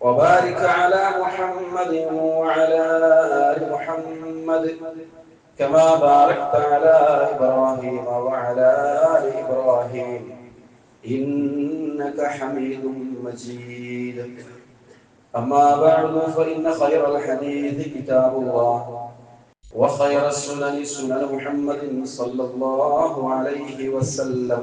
وبارك على محمد وعلى آل محمد كما باركت على إبراهيم وعلى آل إبراهيم. إنك حميد مجيد. أما بعد فإن خير الحديث كتاب الله وخير السنن سنن محمد صلى الله عليه وسلم.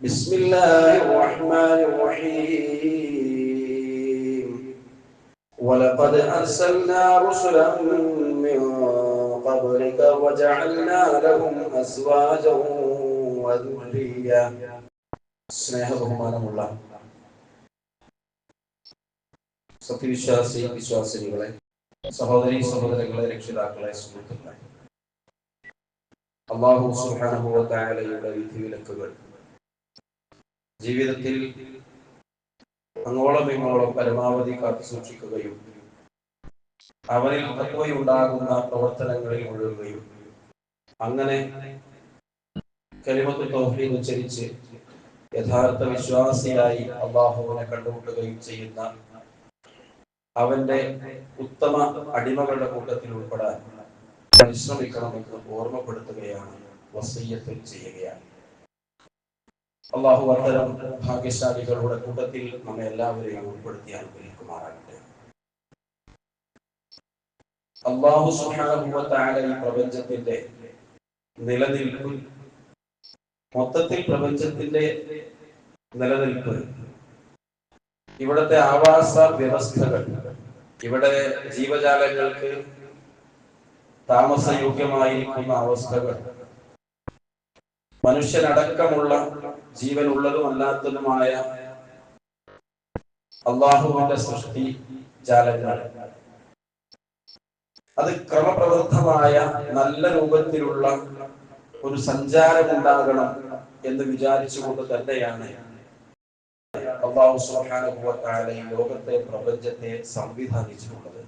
بسم الله الرحمن الرحيم ولقد أرسلنا رسلا من قبلك وجعلنا لهم أزواجا وذرية സ്നേഹ ബഹുമാനമുള്ള സത്യവിശ്വാസി വിശ്വാസിനികളെ സഹോദരി സഹോദരങ്ങളെ രക്ഷിതാക്കളെ സുഹൃത്തുക്കളെ അള്ളാഹു സുഹാനുഭവത്തായാലയുടെ വിധിവിലക്കുകൾ ജീവിതത്തിൽ അങ്ങോളം ഇങ്ങോളം പരമാവധി കാത്തു സൂക്ഷിക്കുകയും അവനിൽ തത്വയുണ്ടാകുന്ന പ്രവർത്തനങ്ങളിൽ മുഴുകുകയും അങ്ങനെ കരിമത്ത് തൗഹീദ് ഉച്ചരിച്ച് യഥാർത്ഥ വിശ്വാസിയായി അള്ളാഹുവിനെ കണ്ടുമുട്ടുകയും ചെയ്യുന്ന അവന്റെ ഉത്തമ അടിമകളുടെ കൂട്ടത്തിൽ ഉൾപ്പെടാൻ പരിശ്രമിക്കണമെന്ന് ഓർമ്മപ്പെടുത്തുകയാണ് വസയ്യത്തിൽ ചെയ്യുകയാണ്. അള്ളാഹു അത്തരം ഭാഗ്യശാലികളുടെ കൂട്ടത്തിൽ നമ്മെ എല്ലാവരെയും ഉൾപ്പെടുത്തി അനുഗ്രഹിക്കുമാറാകട്ടെ. അള്ളാഹു സുഹാനുഭവത്തായ ഈ പ്രപഞ്ചത്തിന്റെ നിലനിൽപ്പ് മൊത്തത്തിൽ പ്രപഞ്ചത്തിന്റെ നിലനിൽപ്പ് ഇവിടത്തെ ആവാസ വ്യവസ്ഥകൾ ഇവിടെ ജീവജാലങ്ങൾക്ക് താമസയോഗ്യമായിരിക്കുന്ന അവസ്ഥകൾ മനുഷ്യനടക്കമുള്ള ജീവനുള്ളതും അല്ലാത്തതുമായ അള്ളാഹുവിന്റെ സൃഷ്ടി ജാലങ്ങൾ അത് ക്രമപ്രവൃത്തമായ നല്ല രൂപത്തിലുള്ള ഒരു സഞ്ചാരം ഉണ്ടാകണം എന്ന് വിചാരിച്ചുകൊണ്ട് തന്നെയാണ് അള്ളാഹു സുഹാനുഭവത്താലെ ലോകത്തെ പ്രപഞ്ചത്തെ സംവിധാനിച്ചിട്ടുള്ളത്.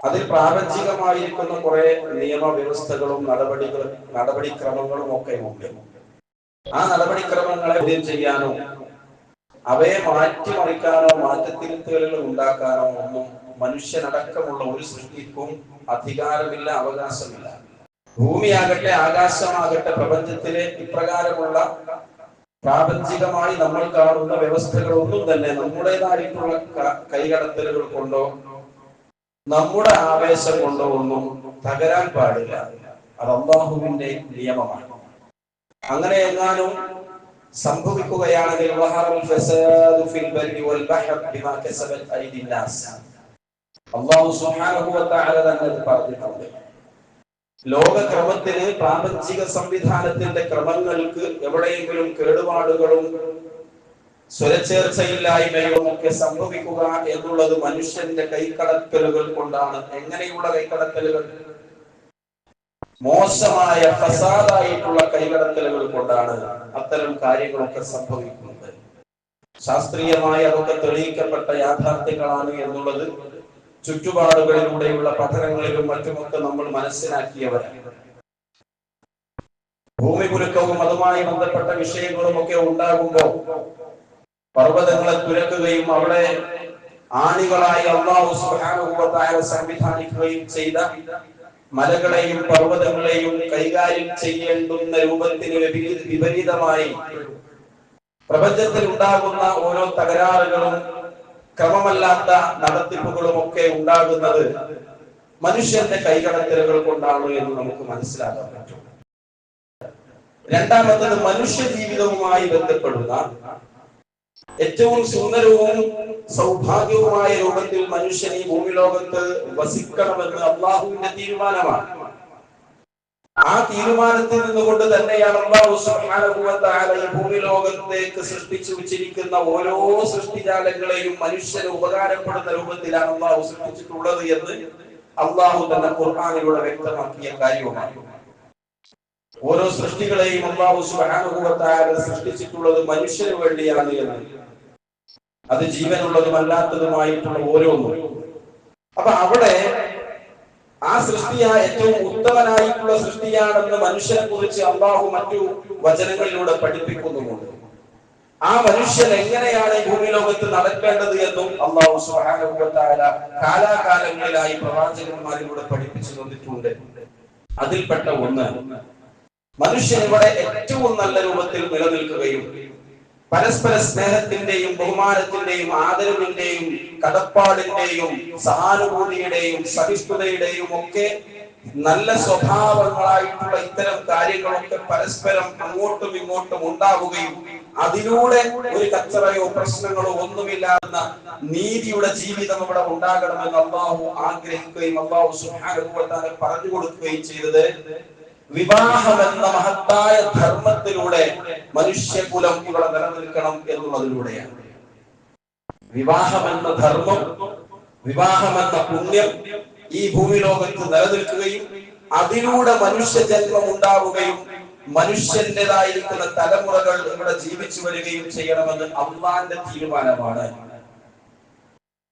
അതിൽ പ്രാപഞ്ചികമായിരിക്കുന്ന കുറെ നിയമവ്യവസ്ഥകളും നടപടികളും നടപടിക്രമങ്ങളും ഒക്കെ ഉണ്ട്. ആ നടപടിക്രമങ്ങളെ ചോദ്യം ചെയ്യാനോ അവയെ മാറ്റിമറിക്കാനോ മാറ്റത്തിരുത്തലുകൾ ഉണ്ടാക്കാനോ ഒന്നും മനുഷ്യനടക്കമുള്ള ഒരു സൃഷ്ടിക്കും അധികാരമില്ല അവകാശമില്ല. ഭൂമിയാകട്ടെ ആകാശമാകട്ടെ പ്രപഞ്ചത്തിലെ ഇപ്രകാരമുള്ള പ്രാപഞ്ചികമായി നമ്മൾ കാണുന്ന വ്യവസ്ഥകളൊന്നും തന്നെ നമ്മുടേതായിട്ടുള്ള കൈകടത്തലുകൾ കൊണ്ടോ നമ്മുടെ ആവേശം കൊണ്ടൊന്നും തകരാൻ പാടില്ല. അത് അള്ളാഹുവിന്റെ നിയമമാണ്. അങ്ങനെ എങ്ങാനും സംഭവിക്കുകയാണെങ്കിൽ അള്ളാഹു തന്നെ പറഞ്ഞിട്ടുണ്ട്. ലോകക്രമത്തിന് പ്രാപഞ്ചിക സംവിധാനത്തിന്റെ ക്രമങ്ങൾക്ക് എവിടെയെങ്കിലും കേടുപാടുകളും സ്വരച്ചേർച്ചയില്ലായ്മയും ഒക്കെ സംഭവിക്കുക എന്നുള്ളത് മനുഷ്യന്റെ കൈക്കടക്കലുകൾ കൊണ്ടാണ്. എങ്ങനെയുള്ള കൈക്കടക്കലുകൾ? മോശമായ ഫസാദായിട്ടുള്ള കൈകടത്തലുകൾ കൊണ്ടാണ് അത്തരം കാര്യങ്ങളൊക്കെ സംഭവിക്കുന്നത്. ശാസ്ത്രീയമായി അതൊക്കെ തെളിയിക്കപ്പെട്ട യാഥാർത്ഥ്യങ്ങളാണ് എന്നുള്ളത് ചുറ്റുപാടുകളിലൂടെയുള്ള പഠനങ്ങളിലും മറ്റുമൊക്കെ നമ്മൾ മനസ്സിലാക്കിയവരാണ് ഭൂമി കുലുക്കവും അതുമായി ബന്ധപ്പെട്ട വിഷയങ്ങളും ഒക്കെ ഉണ്ടാകുമ്പോൾ പർവതങ്ങളെ തുരക്കുകയും അവിടെ ആണികളായി അള്ളാഹു സുഹാനുഭവത്തായ സംവിധാനിക്കുകയും ചെയ്ത മലകളെയും പർവതങ്ങളെയും കൈകാര്യം ചെയ്യേണ്ടുന്ന രൂപത്തിന് വിപരീ- വിപരീതമായി പ്രപഞ്ചത്തിൽ ഉണ്ടാകുന്ന ഓരോ തകരാറുകളും ക്രമമല്ലാത്ത നടത്തിപ്പുകളും ഒക്കെ ഉണ്ടാകുന്നത് മനുഷ്യന്റെ കൈകടത്തലുകൾ കൊണ്ടാണ് എന്ന് നമുക്ക് മനസ്സിലാക്കാൻ പറ്റും. രണ്ടാമത്തത് മനുഷ്യ ജീവിതവുമായി ബന്ധപ്പെടുന്ന ഏറ്റവും സുന്ദരവും സൗഭാഗ്യവുമായ രൂപത്തിൽ മനുഷ്യൻ ഈ ഭൂമിലോകത്ത് വസിക്കണമെന്ന് അള്ളാഹുവിന്റെ തീരുമാനമാണ്. ആ തീരുമാനത്തിൽ നിന്നുകൊണ്ട് തന്നെയാണ് അള്ളാഹു തആല ഈ ഭൂമി ലോകത്തേക്ക് സൃഷ്ടിച്ചു വെച്ചിരിക്കുന്ന ഓരോ സൃഷ്ടിജാലങ്ങളെയും മനുഷ്യന് ഉപകാരപ്പെടുന്ന രൂപത്തിലാണ് അള്ളാഹു സൃഷ്ടിച്ചിട്ടുള്ളത് എന്ന് അള്ളാഹു തന്നെ ഖുർആനിലൂടെ വ്യക്തമാക്കിയ കാര്യവുമാണ് ഓരോ സൃഷ്ടികളെയും അള്ളാഹു തആല സൃഷ്ടിച്ചിട്ടുള്ളത് മനുഷ്യന് വേണ്ടിയാണ് എന്ന്. അത് ജീവനുള്ളതും അല്ലാത്തതുമായിട്ടുള്ള ഓരോന്നും. അപ്പൊ അവിടെ ആ സൃഷ്ടിയ ഏറ്റവും ഉത്തമനായിട്ടുള്ള സൃഷ്ടിയാണെന്ന് മനുഷ്യനെ കുറിച്ച് അള്ളാഹു മറ്റു വചനങ്ങളിലൂടെ പഠിപ്പിക്കുന്നുമുണ്ട്. ആ മനുഷ്യൻ എങ്ങനെയാണ് ഈ ഭൂമി ലോകത്ത് നടക്കേണ്ടത് എന്നും അള്ളാഹു തആല കാലാകാലങ്ങളിലായി പ്രവാചകന്മാരിലൂടെ പഠിപ്പിച്ചു തന്നിട്ടുണ്ട്. അതിൽപ്പെട്ട ഒന്ന് മനുഷ്യൻ ഇവിടെ ഏറ്റവും നല്ല രൂപത്തിൽ നിലനിൽക്കുകയും പരസ്പര സ്നേഹത്തിന്റെയും ബഹുമാനത്തിന്റെയും ആദരവിന്റെയും കടപ്പാടിന്റെയും സഹാനുഭൂതിയുടെയും സഹിഷ്ണുതയുടെയും ഒക്കെ നല്ല സ്വഭാവങ്ങളായിട്ടുള്ള ഇത്തരം കാര്യങ്ങളൊക്കെ പരസ്പരം അങ്ങോട്ടും ഇങ്ങോട്ടും ഉണ്ടാവുകയും അതിലൂടെ ഒരു കച്ചറയോ പ്രശ്നങ്ങളോ ഒന്നുമില്ലാത്ത നീതിയുടെ ജീവിതം ഇവിടെ ഉണ്ടാകണമെന്ന് അള്ളാഹു ആഗ്രഹിക്കുകയും അള്ളാഹു സുഹാനുഭവത്താനെ പറഞ്ഞു കൊടുക്കുകയും ചെയ്തത് വിവാഹം എന്ന മഹത്തായ ധർമ്മത്തിലൂടെ മനുഷ്യകുലം ഇവിടെ നിലനിൽക്കണം എന്നുള്ളതിലൂടെയാണ്. വിവാഹം എന്ന ധർമ്മം വിവാഹം എന്ന പുണ്യം ഈ ഭൂമി ലോകത്ത് നിലനിൽക്കുകയും അതിലൂടെ മനുഷ്യ ജന്മം ഉണ്ടാവുകയും മനുഷ്യന്റേതായിരിക്കുന്ന തലമുറകൾ ഇവിടെ ജീവിച്ചു വരികയും ചെയ്യണമെന്ന് അള്ളാന്റെ തീരുമാനമാണ്.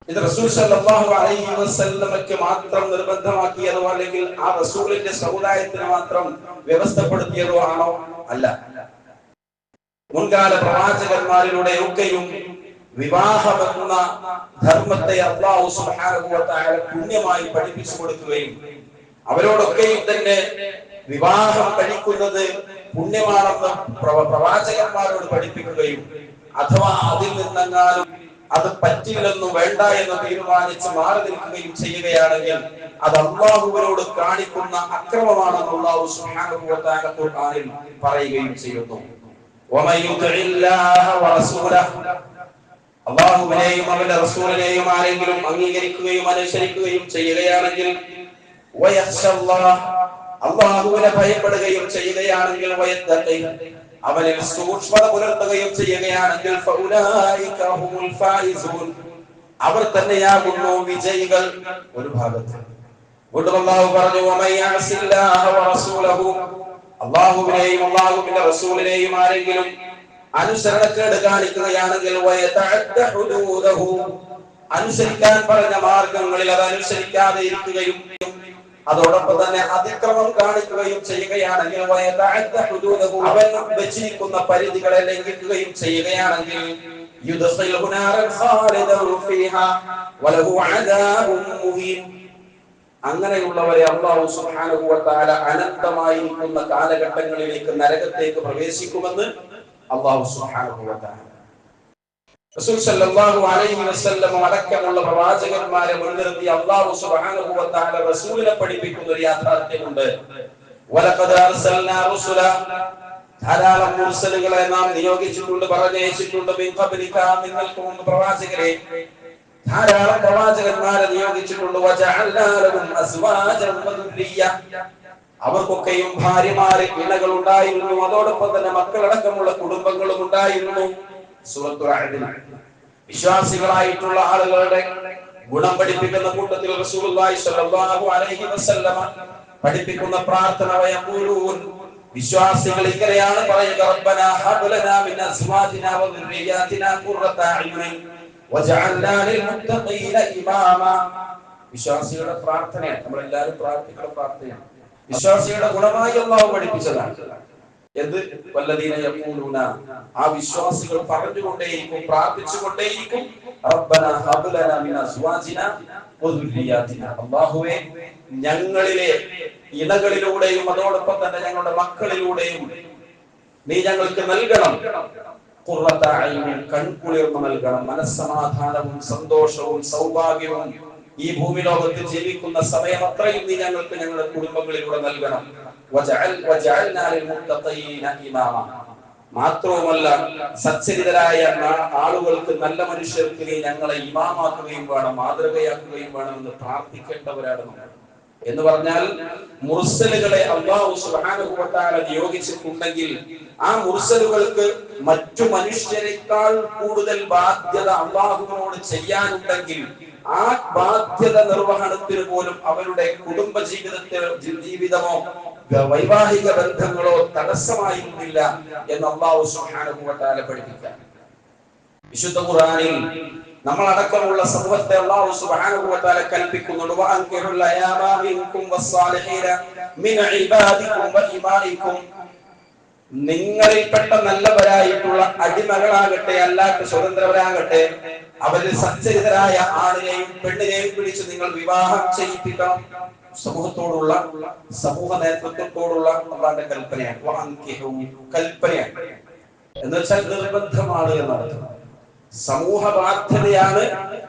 ഇത് റസൂൽ സല്ലല്ലാഹു അലൈഹി വസല്ലമക്ക് മാത്രം നിർബന്ധമാക്കിയതോ അല്ലെങ്കിൽ ആ റസൂലിന്റെ സമുദായത്തിന് മാത്രം വ്യവസ്ഥപ്പെടുത്തിയതോ ആണോ? അല്ല. മുൻകാല പ്രവാചകന്മാരിലൂടെ ഒക്കെയും വിവാഹമെന്ന ധർമ്മത്തെ അള്ളാഹു സുബ്ഹാനഹു വ തആല പുണ്യമായി പഠിപ്പിച്ചു കൊടുക്കുകയും അവരോടൊക്കെയും തന്നെ വിവാഹം കഴിക്കുന്നത് പുണ്യമാണെന്ന് പ്രവാചകന്മാരോട് പഠിപ്പിക്കുകയും അഥവാ അതിൽ നിന്നെങ്ങാനും അത് പറ്റില്ലെന്നും വേണ്ട എന്ന് തീരുമാനിച്ച് മാറി നിൽക്കുകയും ചെയ്യുകയാണെങ്കിൽ അത് അള്ളാഹുവിനോട് കാണിക്കുന്ന അക്രമമാണെന്ന് അള്ളാഹു സുഹാനുഭവത്താകത്തോട്ടാനിൽ പറയുകയും ചെയ്യുന്നു. അള്ളാഹുവിനെയും അവന്റെ റസൂലിനെയും ആരെങ്കിലും അംഗീകരിക്കുകയും അനുസരിക്കുകയും ചെയ്യുകയാണെങ്കിൽ അള്ളാഹുവിനെ ഭയപ്പെടുകയും ചെയ്യുകയാണെങ്കിൽ അവനിൽ സൂക്ഷ്മത പുലർത്തുകയും ചെയ്യുകയാണെങ്കിൽ അവർ തന്നെയാകുന്നു വിജയികൾ ഒരു ഭാഗത്ത്. പറഞ്ഞു ആരെങ്കിലും അനുസരണക്കേട് കാണിക്കുകയാണെങ്കിൽ അനുസരിക്കാൻ പറഞ്ഞ മാർഗങ്ങളിൽ അത് അനുസരിക്കാതെ ഇരിക്കുകയും അതോടൊപ്പം തന്നെ അതിക്രമം കാണിക്കുകയും ചെയ്യുകയാണെങ്കിൽ അവൻ വെച്ചിരിക്കുന്ന പരിധികളെ ലംഘിക്കുകയും ചെയ്യുകയാണെങ്കിൽ അങ്ങനെയുള്ളവരെ അള്ളാഹു സുബ്ഹാനഹു വതആല തആല അനന്തമായിരിക്കുന്ന കാലഘട്ടങ്ങളിലേക്ക് നരകത്തേക്ക് പ്രവേശിക്കുമെന്ന് അള്ളാഹു സുബ്ഹാനഹു വ തആല റസൂൽ സല്ലല്ലാഹു അലൈഹി വസല്ലം അടക്കമുള്ള പ്രവാചകന്മാരെ മുൻനിർത്തി അള്ളാഹു സുബ്ഹാനഹു വ തആല റസൂലിനെ പഠിപ്പിക്കുന്ന ഒരു യാഥാർത്ഥ്യമുണ്ട്. വലഖദ് അർസൽനാ റുസുല. ധാരാളം മുർസലുകളെ നാം നിയോഗിച്ചിട്ടുണ്ട് പറഞ്ഞയച്ചിട്ടുണ്ട്. മിൻ ഖബ്ലിക നിങ്ങൾക്ക് മുമ്പ് പ്രവാചകരെ. ധാരാളം പ്രവാചകന്മാരെ നിയോഗിച്ചിട്ടുണ്ട്. വജഅൽനാ ലഹും അസ്വാജൻ വദുരിയ്യ അവർക്കൊക്കെയും ഭാര്യമാരെ ഇണകൾ ഉണ്ടായിരുന്നു അതോടൊപ്പം തന്നെ മക്കളടക്കമുള്ള കുടുംബങ്ങളും ഉണ്ടായിരുന്നു. സൂറത്തുൽ അഹദിൽ വിശ്വാസികളായിട്ടുള്ള ആളുകളുടെ ഗുണം പഠിപ്പിക്കുന്ന കൂട്ടത്തിൽ റസൂലുള്ളാഹി സ്വല്ലല്ലാഹു അലൈഹി വസല്ലമ പഠിപ്പിക്കുന്ന പ്രാർത്ഥന വിശ്വാസികൾ ഇങ്ങനെയാണ് പറയുന്നത് ഖുർറത വജഅൽനാ ലിൽമുത്തഖീന ഇമാമ. വിശ്വാസികളുടെ പ്രാർത്ഥനയാണ് നമ്മളെല്ലാവരും പ്രാർത്ഥിക്കുന്ന പ്രാർത്ഥനയാണ്. വിശ്വാസികളുടെ ഗുണമായി അള്ളാഹു പഠിപ്പിച്ചതാണ്. എന്ത്? വല്ലദീന യഖൂലൂന. ആ വിശ്വാസികൾ പറഞ്ഞുകൊണ്ടേയിരിക്കും പ്രാർത്ഥിച്ചുകൊണ്ടേയിരിക്കും. റബ്ബന ഹബ് ലനാ മിൻ അസ്വാജിന വദുരിയാതിന അല്ലാഹുവേ ഞങ്ങളിലെ ഇണകളിലൂടെയും അതോടൊപ്പം തന്നെ ഞങ്ങളുടെ മക്കളിലൂടെയും നീ ഞങ്ങൾക്ക് നൽകണം. കൺകുളിർമ നൽകണം. മനസ്സമാധാനവും സന്തോഷവും സൗഭാഗ്യവും ഈ ഭൂമി ലോകത്ത് ജീവിക്കുന്ന സമയം അത്രയും നീ ഞങ്ങൾക്ക് ഞങ്ങളുടെ കുടുംബങ്ങളിലൂടെ നൽകണം. മാത്രവുമല്ല സച്ചരിതരായ ആളുകൾക്ക് നല്ല മനുഷ്യർക്ക് നീ ഞങ്ങളെ ഇമാമാക്കുകയും വേണം മാതൃകയാക്കുകയും വേണം എന്ന് പ്രാർത്ഥിക്കേണ്ടവരാണ് എന്ന് പറഞ്ഞാൽ മുർസലുകളെ അള്ളാഹു തആല നിയോഗിച്ചിട്ടുണ്ടെങ്കിൽ ആ മുർസലുകൾക്ക് മറ്റു മനുഷ്യരെക്കാൾ കൂടുതൽ ബാധ്യത അള്ളാഹുവിനോട് ചെയ്യാനുണ്ടെങ്കിൽ ആ ബാധ്യത നിർവഹണത്തിന് പോലും അവരുടെ കുടുംബ ജീവിതത്തിൽ ജീവിതമോ വൈവാഹിക ബന്ധങ്ങളോ തടസ്സമായിരുന്നില്ല എന്ന് അള്ളാഹു തആല പഠിപ്പിക്കാം വിശുദ്ധ ഖുറാനിൽ നമ്മൾ അടക്കമുള്ള സമൂഹത്തെ അള്ളാഹു സുബ്ഹാനഹു വ തആല കൽപ്പിക്കുന്നുണ്ട് വഅൻകിഹുൽ അയാമ മിൻകും വസ്സാലിഹീന മിൻ ഇബാദിക്കും വഇമാഇക്കും നിങ്ങളിൽപ്പെട്ട നല്ലവരായിട്ടുള്ള അടിമകളാകട്ടെ അല്ലാത്ത സ്വതന്ത്രവരാകട്ടെ അവരിൽ സഞ്ചരിതരായ ആണിനെയും പെണ്ണിനെയും പിടിച്ച് നിങ്ങൾ വിവാഹം ചെയ്യിപ്പിക്കണം. സമൂഹത്തോടുള്ള സമൂഹ നേതൃത്വത്തോടുള്ള അള്ളാന്റെ കൽപ്പനയാണ്. കൽപ്പനയാണ്. എന്ന് വെച്ചാൽ നിർബന്ധമാണ് എന്നർത്ഥം. സമൂഹ ബാധ്യതയാണ്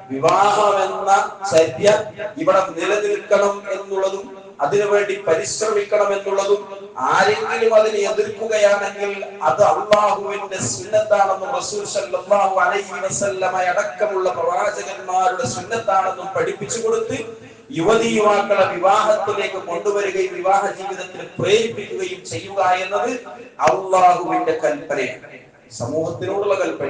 വിവാഹം എന്ന ചര്യ ഇവിടെ നിലനിൽക്കണം എന്നുള്ളതും അതിനുവേണ്ടി പരിശ്രമിക്കണം എന്നുള്ളതും ആരെങ്കിലും അതിനെ എതിർക്കുകയാണെങ്കിൽ അത് അള്ളാഹുവിന്റെ സുന്നത്താണെന്നും റസൂൽ സല്ലല്ലാഹു അലൈഹി അടക്കമുള്ള പ്രവാചകന്മാരുടെ സുന്നത്താണെന്നും പഠിപ്പിച്ചു കൊടുത്ത് യുവതി യുവാക്കളെ വിവാഹത്തിലേക്ക് കൊണ്ടുവരികയും വിവാഹ ജീവിതത്തിൽ പ്രേരിപ്പിക്കുകയും ചെയ്യുക എന്നത് അള്ളാഹുവിന്റെ കൽപ്പനയാണ് സമൂഹത്തിനോടുള്ള കൽപ്പന.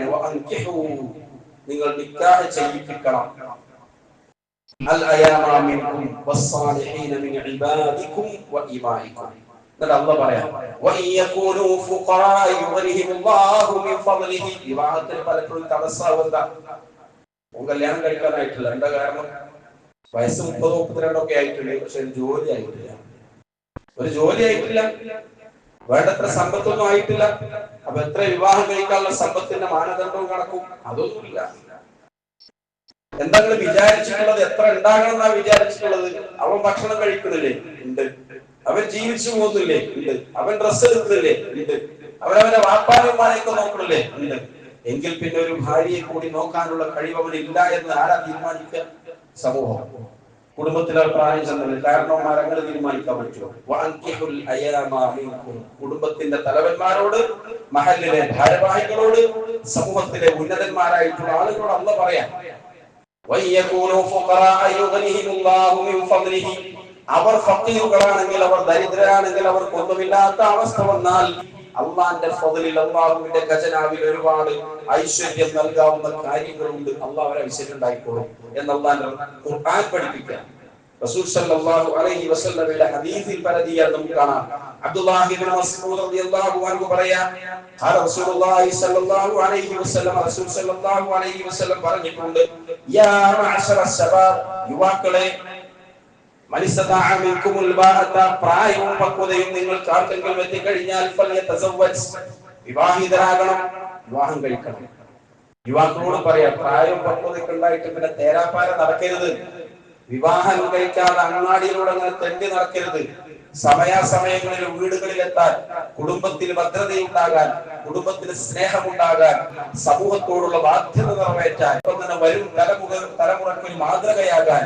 നിങ്ങൾ നിക്കാഹ് ചെയ്യിപ്പിക്കണം അൽ അയാമ മിൻകും വസ്സാലിഹീന മിൻ ഇബാദിക്കും വഇമാഇക്കും എന്നിട്ട് അള്ളാഹ് പറയാം വിവാഹത്തിന് പലപ്പോഴും തടസ്സാവുന്ന കല്യാണം കഴിക്കാനായിട്ടില്ല. എന്താ കാരണം? വയസ്സ് മുപ്പത് മുപ്പത്തിരണ്ടൊക്കെ ആയിട്ടുണ്ട് പക്ഷെ ജോലി ആയിട്ടില്ല. ഒരു ജോലി ആയിട്ടില്ല. വേണ്ടത്ര സമ്പത്തൊന്നും ആയിട്ടില്ല. അപ്പൊ എത്ര വിവാഹം കഴിക്കാനുള്ള സമ്പത്തിന്റെ മാനദണ്ഡവും കണക്കും. അതൊന്നുമില്ല. എന്താ നിങ്ങൾ വിചാരിച്ചിട്ടുള്ളത്? എത്ര ഉണ്ടാകണം എന്നാ വിചാരിച്ചിട്ടുള്ളത്? അവൻ ഭക്ഷണം കഴിക്കുന്നില്ലേ? ഉണ്ട്. അവൻ ജീവിച്ചു പോകുന്നില്ലേ? ഉണ്ട്. അവൻ ഡ്രസ്സ് എടുക്കുന്നില്ലേ? ഉണ്ട്. അവനവന്റെ വാപ്പാരന്മാരെയൊക്കെ നോക്കണില്ലേ ഉണ്ട്. എങ്കിൽ പിന്നെ ഒരു ഭാര്യയെ കൂടി നോക്കാനുള്ള കഴിവ് അവനില്ല എന്ന് ആരാ തീരുമാനിക്കുക? സമൂഹം. കുടുംബത്തിലെ പ്രായം ചെന്നത് കാരണവന്മാർ അങ്ങനെ തീരുമാനിക്കാൻ പറ്റുമോ? കുടുംബത്തിന്റെ തലവന്മാരോട് മഹലിലെ ഭാരവാഹികളോട് സമൂഹത്തിലെ ഉന്നതന്മാരായിട്ടുള്ള ആളുകളോട് അന്ന് പറയാം. അവർ ഫക്കീറുകളാണെങ്കിൽ അവർ ദരിദ്രരാണെങ്കിൽ അവർക്കൊന്നുമില്ലാത്ത അവസ്ഥ വന്നാൽ അള്ളാന്റെ ഫതിലിൽ അള്ളാഹുവിന്റെ ഖജനാവിൽ ഒരുപാട് ഐശ്വര്യം നൽകാവുന്ന കാര്യങ്ങളുണ്ട്. അള്ളാഹ് അവരെ ഐശ്വര്യം ഉണ്ടായിക്കോളും എന്ന് പഠിപ്പിക്കാം റസൂൽ സല്ലല്ലാഹു അലൈഹി വസല്ലമയുടെ ഹദീസിൽ പരതിയാൽ നമുക്ക് കാണാം. അബ്ദുല്ലാഹി മസ്ഊദ് റളിയല്ലാഹു അൻഹു പറയാ ഖാല റസൂലുള്ളാഹി സല്ലല്ലാഹു അലൈഹി വസല്ലം റസൂൽ സല്ലല്ലാഹു അലൈഹി വസല്ലം പറഞ്ഞിട്ടുണ്ട് യാ മഅശറ ശബാബ് യുവാക്കളെ മനിസ്തതാഅ മിൻകുമുൽ ബാഅത പ്രായവും പക്വതയും നിങ്ങൾക്ക് ആർക്കെങ്കിലും എത്തിക്കഴിഞ്ഞാൽ ഫല്യതസവ്വജ് വിവാഹിതരാകണം വിവാഹം കഴിക്കണം. യുവാക്കളോട് പറയാം പ്രായവും പക്വതയൊക്കെ ഉണ്ടായിട്ട് പിന്നെ തേരാപ്പാര നടക്കരുത്. വിവാഹം കഴിക്കാതെ അങ്ങാടിയിലൂടെ തെണ്ടി നടക്കരുത്. സമയാസമയങ്ങളിൽ വീടുകളിലെത്താൻ കുടുംബത്തിൽ ഭദ്രതയുണ്ടാകാൻ കുടുംബത്തിന് സ്നേഹമുണ്ടാകാൻ സമൂഹത്തോടുള്ള ബാധ്യത നിറവേറ്റാൻ ഇപ്പം തന്നെ വരും തലമുറ തലമുറയ്ക്ക് മാതൃകയാകാൻ.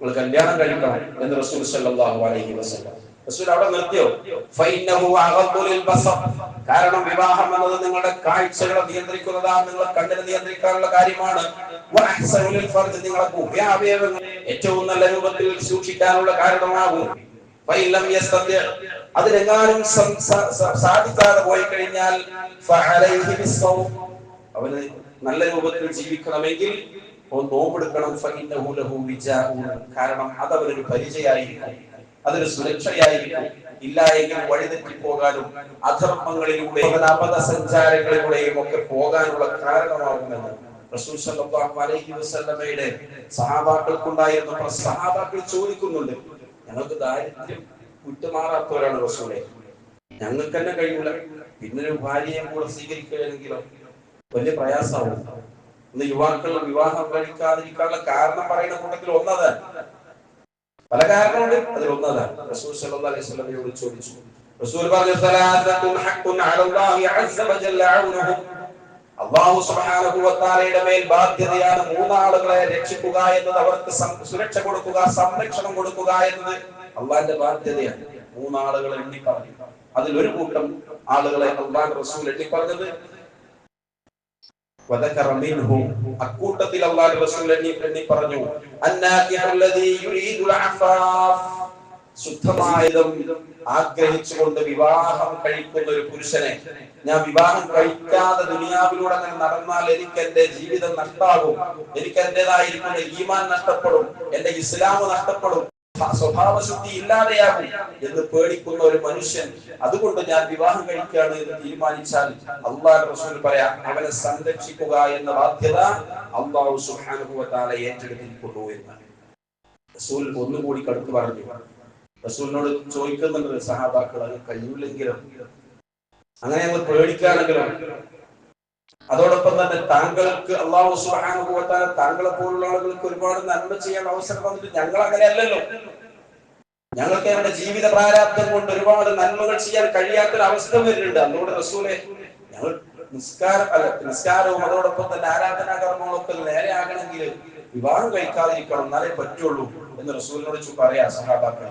നിങ്ങൾ കല്യാണം കഴിക്കണം എന്ന് റസൂൽ സല്ലല്ലാഹു അലൈഹി വസല്ലം റസൂൽ അവിടെ നിർത്തിയോ? കാരണം വിവാഹം എന്നത് നിങ്ങളുടെ കാഴ്ചകളെ നിയന്ത്രിക്കുന്നതാണ് നിങ്ങളെ കണ്ണിനെ നിയന്ത്രിക്കാനുള്ള കാര്യമാണ്. നിങ്ങളെ ഗുഹ്യാവയവങ്ങൾ ഏറ്റവും നല്ല രൂപത്തിൽ സൂക്ഷിക്കാനുള്ള കാരണമാകും. അതിനെങ്ങാനും സാധിക്കാതെ പോയി കഴിഞ്ഞാൽ അവന് നല്ല രൂപത്തിൽ ജീവിക്കണമെങ്കിൽ നോമ്പെടുക്കണം. കാരണം അതവനൊരു പരിചയമായിരിക്കും അതൊരു സുരക്ഷയായിരിക്കും. ഇല്ല എങ്കിൽ വഴിതെറ്റിപ്പോകാനും അധർമ്മങ്ങളിലൂടെയും അപഥ സഞ്ചാരങ്ങളിലൂടെയും ഒക്കെ പോകാനുള്ള കാരണമാകുമെന്ന് റസൂൽ സല്ലല്ലാഹു അലൈഹി വസല്ലമയുടെ സഹാബാക്കൾക്കുണ്ടായിരുന്ന സഹാബാക്കൾ ചോദിക്കുന്നുണ്ട് ഞങ്ങൾക്ക് ദാരിദ്ര്യം വിട്ടുമാറാത്തവരാണ് റസൂലെ. ഞങ്ങൾക്ക് തന്നെ കഴിയൂല. പിന്നൊരു ഭാര്യയെ കൂടെ സ്വീകരിക്കുകയാണെങ്കിലോ? വലിയ പ്രയാസമാവും. ഇന്ന് യുവാക്കൾ വിവാഹം കഴിക്കാതിരിക്കാനുള്ള കാരണം പറയുന്ന കൂട്ടത്തിൽ പല കാരണമുണ്ട്. അതിലൊന്നതാണ് റസൂൽ സല്ലല്ലാഹു അലൈഹി വസല്ലമയോട് ചോദിച്ചു. റസൂൽ പറഞ്ഞു സലാസത്തുൻ ഹഖ്ഖുൻ അലല്ലാഹി അസ്സ വജല്ല ഔനഹു അള്ളാഹു സുബ്ഹാനഹു വതആലയുടെ മേൽ ബാധ്യതയാണ് മൂന്നാളുകളെ രക്ഷിക്കുക എന്നത്. അവർക്ക് സുരക്ഷ കൊടുക്കുക സംരക്ഷണം കൊടുക്കുക എന്നത് അള്ളാഹിന്റെ ബാധ്യതയാണ്. മൂന്നാളുകളെ എണ്ണി പറഞ്ഞു അതിൽ ഒരു കൂട്ടം ആളുകളെ അള്ളാഹ് റസൂൽ എണ്ണി പറഞ്ഞത് അക്കൂട്ടത്തിൽ അള്ളാഹു റസൂൽ എണ്ണി പറഞ്ഞു ശുദ്ധമായതും ആഗ്രഹിച്ചുകൊണ്ട് വിവാഹം കഴിക്കുന്ന ഒരു പുരുഷനെ ഞാൻ വിവാഹം കഴിക്കാതെ ദുനിയാവിലൂടെ അങ്ങനെ നടന്നാൽ എനിക്ക് എന്റെ ജീവിതം നഷ്ടാകും. എനിക്ക് എന്റേതായിരിക്കുന്ന ഈമാൻ നഷ്ടപ്പെടും. എന്റെ ഇസ്ലാം നഷ്ടപ്പെടും. സ്വഭാവശുദ്ധി ഇല്ലാതെയാകും എന്ന് പേടിക്കുന്ന ഒരു മനുഷ്യൻ അതുകൊണ്ട് ഞാൻ വിവാഹം കഴിക്കുകയാണ് എന്ന് തീരുമാനിച്ചാൽ അള്ളാഹ് റസൂൽ പറയാം അവനെ സംരക്ഷിക്കുക എന്ന ബാധ്യത അള്ളാഹു തആല ഏറ്റെടുത്തിരിക്കുന്നു എന്ന്. റസൂൽ ഒന്നുകൂടി കടുത്തു പറഞ്ഞു. റസൂലിനോട് ചോദിക്കുന്നുണ്ട് സഹാബാക്കൾ അത് കഴിയില്ലെങ്കിലും അങ്ങനെ ഞങ്ങൾ പേടിക്കുകയാണെങ്കിലും അതോടൊപ്പം തന്നെ താങ്കൾക്ക് അള്ളാഹു തആല താങ്കളെ പോലുള്ള ആളുകൾക്ക് ഒരുപാട് നന്മ ചെയ്യാൻ അവസരം തന്നിട്ട് ഞങ്ങൾ അങ്ങനെയല്ലല്ലോ. ഞങ്ങൾക്ക് ഞങ്ങളുടെ ജീവിത പ്രാരാബ്ദം കൊണ്ട് ഒരുപാട് നന്മകൾ ചെയ്യാൻ കഴിയാത്തൊരു അവസ്ഥ വരുന്നുണ്ട്. അതുകൊണ്ട് റസൂലെ ഞങ്ങൾ നിസ്കാരം അല്ല നിസ്കാരവും അതോടൊപ്പം തന്നെ ആരാധനാ കർമ്മങ്ങളൊക്കെ നേരെയാകണമെങ്കിൽ വിവാഹം കഴിക്കാതിരിക്കണം എന്നാലേ പറ്റുള്ളൂ എന്ന് റസൂലിനോട് പറയാ സഹാബാക്കൾ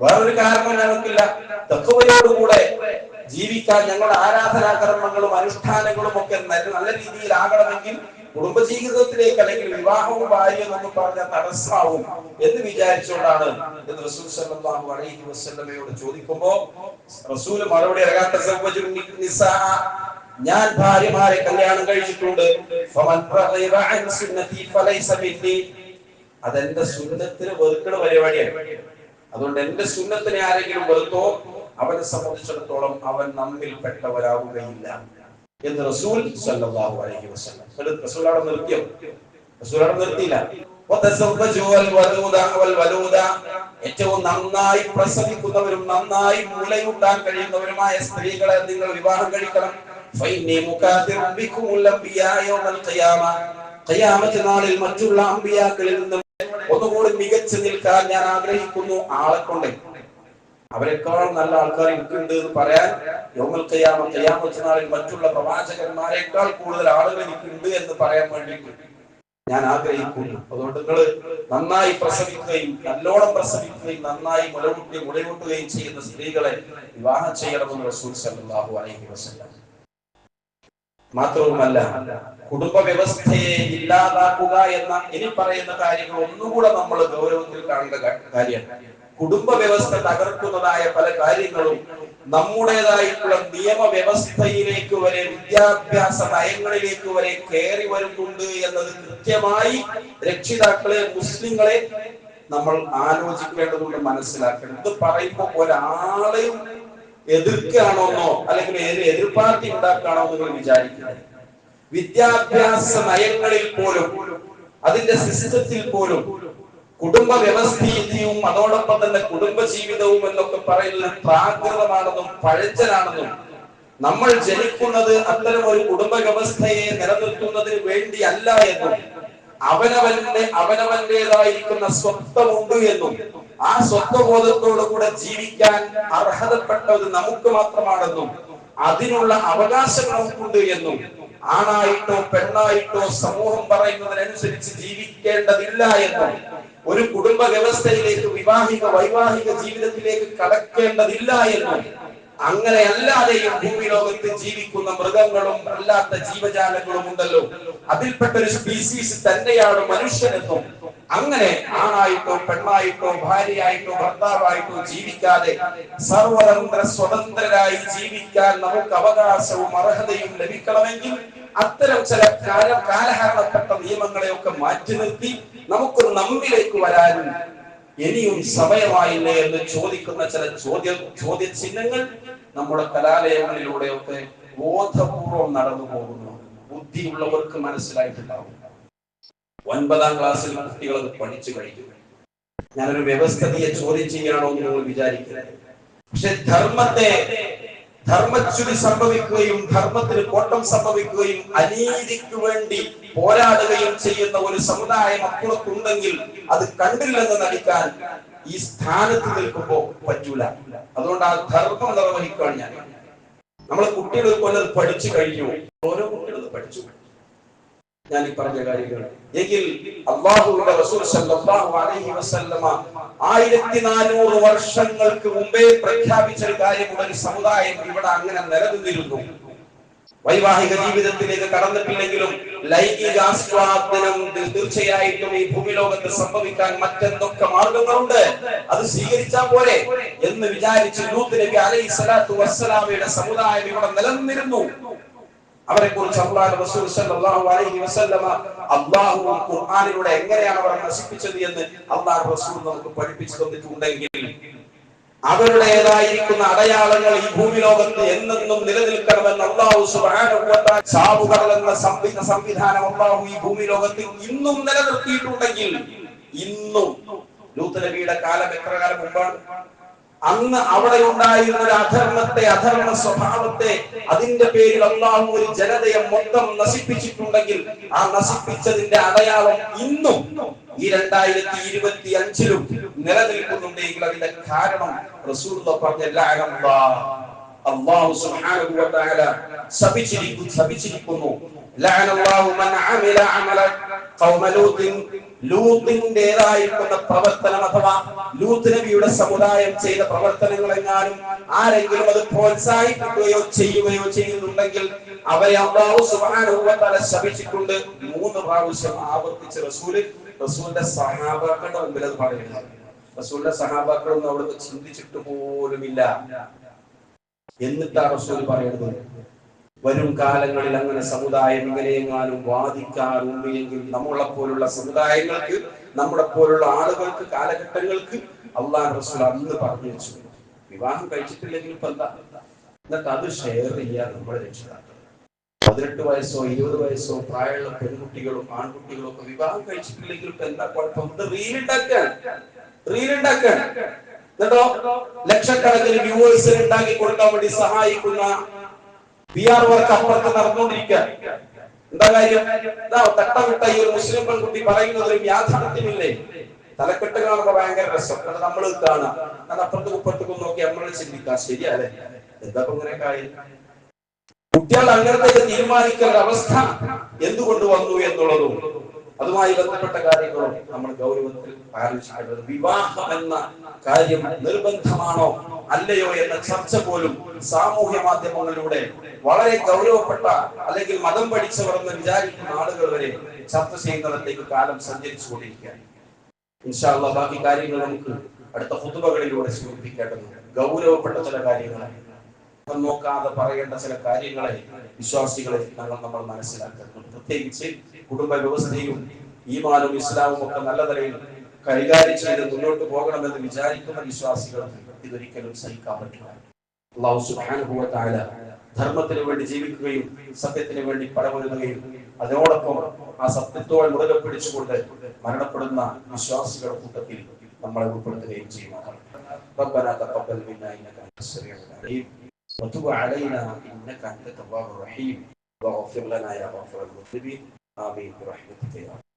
വേറൊരു കാരണം ഞങ്ങൾക്കില്ല. തത്വയോടുകൂടെ ജീവിക്കാൻ ഞങ്ങളുടെ ആരാധനാ കർമ്മങ്ങളും അനുഷ്ഠാനങ്ങളും ഒക്കെ നല്ല നല്ല രീതിയിലാകണമെങ്കിൽ കുടുംബജീവിതത്തിലേക്ക് അല്ലെങ്കിൽ വിവാഹവും ഭാര്യയും എന്ന് പറഞ്ഞ തടസ്സമാവും എന്ന് വിചാരിച്ചുകൊണ്ടാണ് എന്ന് റസൂൽ സല്ലല്ലാഹു അലൈഹി വസല്ലമയോട് ചോദിക്കുമ്പോ റസൂൽ മറുപടി ഇറങ്ങാത്ത ഞാൻ ഭാര്യമാരെ കല്യാണം കഴിച്ചിട്ടുണ്ട്. അതെന്റെ സുന്നത്തിന് വെറുക്കണ പരിപാടിയാണ്. അതുകൊണ്ട് എന്റെ സുന്നത്തിനെ ആരെങ്കിലും വെറുത്തോ അവനെ സംബന്ധിച്ചിടത്തോളം അവൻ നമ്മിൽ പെട്ടവരാകുകയില്ല. എന്ന് റസൂൽ സല്ലല്ലാഹു അലൈഹി വസല്ലം. അവിടെ നിർത്തിയോ? അവിടെ നിർത്തിയില്ല. ഏറ്റവും നന്നായി പ്രസവിക്കുന്നവരും നന്നായി മുലയൂട്ടാൻ കഴിയുന്നവരുമായ സ്ത്രീകളെ നിങ്ങൾ വിവാഹം കഴിക്കണം. നാളിൽ മറ്റുള്ള അമ്പിയാക്കളിൽ നിന്നും ഒന്നുകൂടി മികച്ചു നിൽക്കാൻ ഞാൻ ആഗ്രഹിക്കുന്നു. ആളെ കൊണ്ട്. അവരെക്കാൾ നല്ല ആൾക്കാർ എനിക്കുണ്ട് എന്ന് പറയാൻ യോമൽ കയ്യാമ കയ്യാമത്ത് നാളിൽ മറ്റുള്ള പ്രവാചകന്മാരെക്കാൾ കൂടുതൽ ആളുകൾ എനിക്കുണ്ട് എന്ന് പറയാൻ വേണ്ടി ഞാൻ ആഗ്രഹിക്കുന്നു. അതുകൊണ്ട് നിങ്ങൾ നന്നായി പ്രസവിക്കുകയും നല്ലോണം പ്രസവിക്കുകയും നന്നായി മുലകൂട്ടി മുലയൂട്ടുകയും ചെയ്യുന്ന സ്ത്രീകളെ വിവാഹം ചെയ്യണമെന്ന് റസൂൽ സല്ലല്ലാഹു അലൈഹി വസല്ലം. മാത്രവുമല്ല കുടുംബ വ്യവസ്ഥയെ ഇല്ലാതാക്കുക എന്ന ഇനി പറയുന്ന കാര്യങ്ങൾ ഒന്നുകൂടെ നമ്മൾ ഗൗരവത്തിൽ കാണേണ്ട കാര്യമാണ്. കുടുംബ വ്യവസ്ഥ തകർക്കുന്നതായ പല കാര്യങ്ങളും നമ്മുടേതായിട്ടുള്ള നിയമവ്യവസ്ഥയിലേക്ക് വരെ വിദ്യാഭ്യാസ നയങ്ങളിലേക്ക് വരെ കയറി വരുന്നുണ്ട് എന്നത് കൃത്യമായി രക്ഷിതാക്കളെ മുസ്ലിങ്ങളെ നമ്മൾ ആലോചിക്കേണ്ടതുണ്ട് മനസ്സിലാക്കണം ഇത് പറയുമ്പോൾ ഒരാളെയും എതിർക്കുകയാണോന്നോ അല്ലെങ്കിൽ എതിർ എതിർപ്പാർട്ടി ഉണ്ടാക്കുകയാണോ നിങ്ങൾ വിചാരിക്കുന്നത് വിദ്യാഭ്യാസ നയങ്ങളിൽ പോലും അതിന്റെ സിസ്റ്റത്തിൽ പോലും കുടുംബ വ്യവസ്ഥയും അതോടൊപ്പം തന്നെ കുടുംബ ജീവിതവും എന്നൊക്കെ പറയുന്നത് പ്രാകൃതമാണെന്നും പഴഞ്ചനാണെന്നും നമ്മൾ ജനിക്കുന്നത് അത്തരം ഒരു കുടുംബ വ്യവസ്ഥയെ നിലനിർത്തുന്നതിന് വേണ്ടി അല്ല എന്നും അവനവന്റെ അവനവന്റേതായിരിക്കുന്ന സ്വത്വമുണ്ട് എന്നും ആ സ്വത്വബോധത്തോടു കൂടെ ജീവിക്കാൻ അർഹതപ്പെട്ടത് നമുക്ക് മാത്രമാണെന്നും അതിനുള്ള അവകാശം നമുക്കുണ്ട് എന്നും ആണായിട്ടോ പെണ്ണായിട്ടോ സമൂഹം പറയുന്നതിനനുസരിച്ച് ജീവിക്കേണ്ടതില്ല എന്നും ഒരു കുടുംബ വ്യവസ്ഥയിലേക്ക് വിവാഹിക വൈവാഹിക ജീവിതത്തിലേക്ക് കടക്കേണ്ടതില്ല എന്നും അങ്ങനെ അല്ലാതെയും ഭൂമി ലോകത്ത് ജീവിക്കുന്ന മൃഗങ്ങളും അല്ലാത്ത ജീവജാലങ്ങളും ഉണ്ടല്ലോ അതിൽപ്പെട്ട ഒരു സ്പീസീസ് തന്നെയാണ് മനുഷ്യനെന്നും അങ്ങനെ ആണായിട്ടോ പെണ്ണായിട്ടോ ഭാര്യയായിട്ടോ ഭർത്താവായിട്ടോ ജീവിക്കാതെ സർവതന്ത്ര സ്വതന്ത്രരായി ജീവിക്കാൻ നമുക്ക് അവകാശവും അർഹതയും ലഭിക്കണമെങ്കിൽ അത്തരം ചില കാല കാലഹരണപ്പെട്ട നിയമങ്ങളെയൊക്കെ മാറ്റി നിർത്തി നമുക്ക് നമ്മിലേക്ക് വരാനും ഇനിയും സമയമായില്ലേ എന്ന് ചോദിക്കുന്ന ചില ചോദ്യ ചോദ്യചിഹ്നങ്ങൾ നമ്മുടെ കലാലയങ്ങളിലൂടെയൊക്കെ ബോധപൂർവം നടന്നു പോകുന്നു ബുദ്ധിയുള്ളവർക്ക് മനസ്സിലായിട്ടുണ്ടാവും. ഒൻപതാം ക്ലാസ്സിൽ കുട്ടികൾ അത് പഠിച്ചു കഴിഞ്ഞു. ഞാനൊരു വ്യവസ്ഥതയെ ചോദ്യം ചെയ്യണോ എന്ന് നിങ്ങൾ വിചാരിക്കുന്നത് പക്ഷെ ധർമ്മത്തെ ധർമ്മച്യുതി സംഭവിക്കുകയും ധർമ്മത്തിന് കോട്ടം സംഭവിക്കുകയും അനീതിക്ക് വേണ്ടി പോരാടുകയും ചെയ്യുന്ന ഒരു സമുദായം അപ്പുറത്തുണ്ടെങ്കിൽ അത് കണ്ടില്ലെന്ന് നടിക്കാൻ ഈ സ്ഥാനത്ത് നിൽക്കുമ്പോ പറ്റൂല. അതുകൊണ്ട് ആ ധർമ്മം നിർവഹിക്കുകയാണ് ഞാൻ. നമ്മൾ കുട്ടികൾ കൊല്ലത് പഠിച്ചു കഴിഞ്ഞു. ഓരോ കുട്ടികളും പഠിച്ചു. ഞാൻ ഈ പറഞ്ഞ കാര്യങ്ങൾ എങ്കിൽ അള്ളാഹുവിന്റെ റസൂൽ സല്ലല്ലാഹു അലൈഹി വസല്ലമ ആയിരത്തി നാനൂറ് വർഷങ്ങൾക്ക് മുമ്പേ പ്രഖ്യാപിച്ച ഒരു കാര്യമുള്ള ഒരു സമുദായം ഇവിടെ അങ്ങനെ നിലനിന്നിരുന്നു. വൈവാഹിക ജീവിതത്തിലേക്ക് കടന്നിട്ടില്ലെങ്കിലും ലൈംഗിക ആസ്വാദനം തീർച്ചയായിട്ടും ഈ ഭൂമിലോകത്ത് സംഭവിക്കാൻ മറ്റെന്തൊക്കെ മാർഗങ്ങളുണ്ട്? അത് സ്വീകരിച്ചാൽ പോരെ എന്ന് വിചാരിച്ച് ലൂത്ത് അലൈഹി സ്വലാത്തു വസ്സലാമയുടെ സമുദായം ഇവിടെ നിലനിന്നിരുന്നു. അവരെ കുറിച്ച് അള്ളാഹുവും ഖുർആനിലൂടെ എങ്ങനെയാണ് അവരെ നശിപ്പിച്ചത് എന്ന് അള്ളാഹു റസൂൽ നമുക്ക് പഠിപ്പിച്ചു തന്നിട്ടുണ്ടെങ്കിൽ അവരുടേതായിരിക്കുന്ന അടയാളങ്ങൾ ഈ ഭൂമി ലോകത്ത് എന്നെന്നും നിലനിൽക്കണമെന്ന് അള്ളാഹു എന്ന സംവിധ സംവിധാനം അള്ളാഹു ഈ ഭൂമി ലോകത്ത് ഇന്നും നിലനിർത്തിയിട്ടുണ്ടെങ്കിൽ ഇന്നും ലൂത്ത് നബിയുടെ കാലം എത്ര കാലം മുമ്പാണ്? അന്ന് അവിടെ ഉണ്ടായിരുന്ന ഒരു അധർമ്മത്തെ അധർമ്മ സ്വഭാവത്തെ അതിന്റെ പേരിൽ അള്ളാഹു ഒരു ജനതയെ മൊത്തം നശിപ്പിച്ചിട്ടുണ്ടെങ്കിൽ ആ നശിപ്പിച്ചതിന്റെ അടയാളം ഇന്നും ഈ രണ്ടായിരത്തി ഇരുപത്തി അഞ്ചിലും നിലനിൽക്കുന്നുണ്ടെങ്കിൽ അതിന്റെ കാരണം പറഞ്ഞ അള്ളാഹു തആല ശപിച്ചിരിക്കുന്നു. ശപിച്ചിരിക്കുന്നു الله من عمل عمل قوم لوط ലൂത്തിന്റേതായിരിക്കുന്ന പ്രവർത്തനം അഥവാ ലൂത്ത് നബിയുടെ സമുദായം ചെയ്ത പ്രവർത്തനങ്ങൾ എങ്ങാനും ആരെങ്കിലും അത് പ്രോത്സാഹിപ്പിക്കുകയോ ചെയ്യുകയോ ചെയ്യുന്നുണ്ടെങ്കിൽ അവരെ അള്ളാഹു തആല ശപിച്ചിട്ടുണ്ട്. മൂന്ന് പ്രാവശ്യം ആവർത്തിച്ച് റസൂൽ റസൂലിന്റെ സഹാബാക്കളുടെ മുമ്പിൽ അത് പറയുന്നത് റസൂലിന്റെ സഹാബാക്കളൊന്നും അവിടുന്ന് ചിന്തിച്ചിട്ട് പോലുമില്ല. എന്നിട്ടാ റസൂൽ പറയുന്നത്? വരും കാലങ്ങളിൽ അങ്ങനെ സമുദായം ഇങ്ങനെയെങ്ങാനും വാദിക്കാറുണ്ട് എങ്കിൽ നമ്മളെ പോലുള്ള സമുദായങ്ങൾക്ക് നമ്മളെ പോലുള്ള ആളുകൾക്ക് കാലഘട്ടങ്ങൾക്ക് അള്ളാഹ് റസൂൽ അന്ന് പറഞ്ഞു വെച്ചു. വിവാഹം കഴിച്ചിട്ടില്ലെങ്കിൽ ഇപ്പൊ എന്താ? എന്നിട്ട് അത് ഷെയർ ചെയ്യാൻ നമ്മുടെ രക്ഷിതാക്കൾ പതിനെട്ട് വയസ്സോ ഇരുപത് വയസ്സോ പ്രായമുള്ള പെൺകുട്ടികളും ആൺകുട്ടികളും ഒക്കെ വിവാഹം കഴിച്ചിട്ടില്ലെങ്കിൽ ഇപ്പൊ എന്താ കുഴപ്പം? റീൽ ഉണ്ടാക്കാൻ റീൽ ഉണ്ടാക്കാൻ എന്നിട്ടോ? ലക്ഷക്കണക്കിന് വ്യൂവേഴ്സിന് ഉണ്ടാക്കി കൊടുക്കാൻ വേണ്ടി സഹായിക്കുന്ന പി ആർ വർക്ക് അപ്പുറത്ത് നടന്നുകൊണ്ടിരിക്കുക. എന്താ കാര്യം? ഇതാ തട്ടമിട്ട ഈ ഒരു മുസ്ലിം പെൺകുട്ടി പറയുന്നതിലും യാഥാർത്ഥ്യമില്ലേ? തലക്കെട്ട് ഭയങ്കര രസം. കാരണം നമ്മൾ കാണാം. കാരണം അപ്പുറത്ത് കുപ്പത്തേക്കും നോക്കി നമ്മൾ ചിന്തിക്കാം. ശരിയല്ലേ? എന്താ ഇങ്ങനെ കാര്യം? കുട്ടികൾ അങ്ങനത്തെ തീരുമാനിക്കേണ്ട അവസ്ഥ എന്തുകൊണ്ട് വന്നു എന്നുള്ളതും അതുമായി ബന്ധപ്പെട്ട കാര്യങ്ങളും നമ്മൾ ഗൗരവത്തിൽ ആലോചിക്കേണ്ടത് വിവാഹം എന്ന കാര്യം നിർബന്ധമാണോ? അല്ലയോ എന്ന ചർച്ച പോലും സാമൂഹ്യ മാധ്യമങ്ങളിലൂടെ വളരെ ഗൗരവപ്പെട്ട അല്ലെങ്കിൽ മതം പഠിച്ചവർ എന്ന് വിചാരിക്കുന്ന ആളുകൾ വരെ ചർച്ച ചെയ്യുന്നിടത്തേക്ക് കാലം സഞ്ചരിച്ചു കൊണ്ടിരിക്കുകയാണ് ബാക്കി കാര്യങ്ങൾ നമുക്ക് അടുത്ത ഹുതുബകളിലൂടെ സൂചിപ്പിക്കേണ്ടതുണ്ട്. ഗൗരവപ്പെട്ട ചില കാര്യങ്ങളാണ്. നോക്കാതെ പറയേണ്ട ചില കാര്യങ്ങളെ വിശ്വാസികളെ ഞങ്ങൾ നമ്മൾ മനസ്സിലാക്കുന്നു. പ്രത്യേകിച്ച് കുടുംബ വ്യവസ്ഥയും ഈമാനും ഇസ്ലാമും ഒക്കെ നല്ല നിലയിൽ കൈകാര്യം ചെയ്ത് മുന്നോട്ട് പോകണമെന്ന് വിചാരിക്കുന്ന വിശ്വാസികൾ ഇതൊരിക്കലും സഹിക്കാൻ പറ്റില്ല. അള്ളാഹു തആല ധർമ്മത്തിന് വേണ്ടി ജീവിക്കുകയും സത്യത്തിന് വേണ്ടി പടമൊരുങ്ങുകയും അതിനോടൊപ്പം ആ സത്യത്തോടെ മുറുകെ പിടിച്ചുകൊണ്ട് മരണപ്പെടുന്ന വിശ്വാസികളുടെ കൂട്ടത്തിൽ നമ്മളെ ഉൾപ്പെടുത്തുകയും ചെയ്യുമാറാണ്. وتب علينا إنك أنت التواب الرحيم. واغفر لنا يا غفر المذنبين آمين برحمتك يا رب.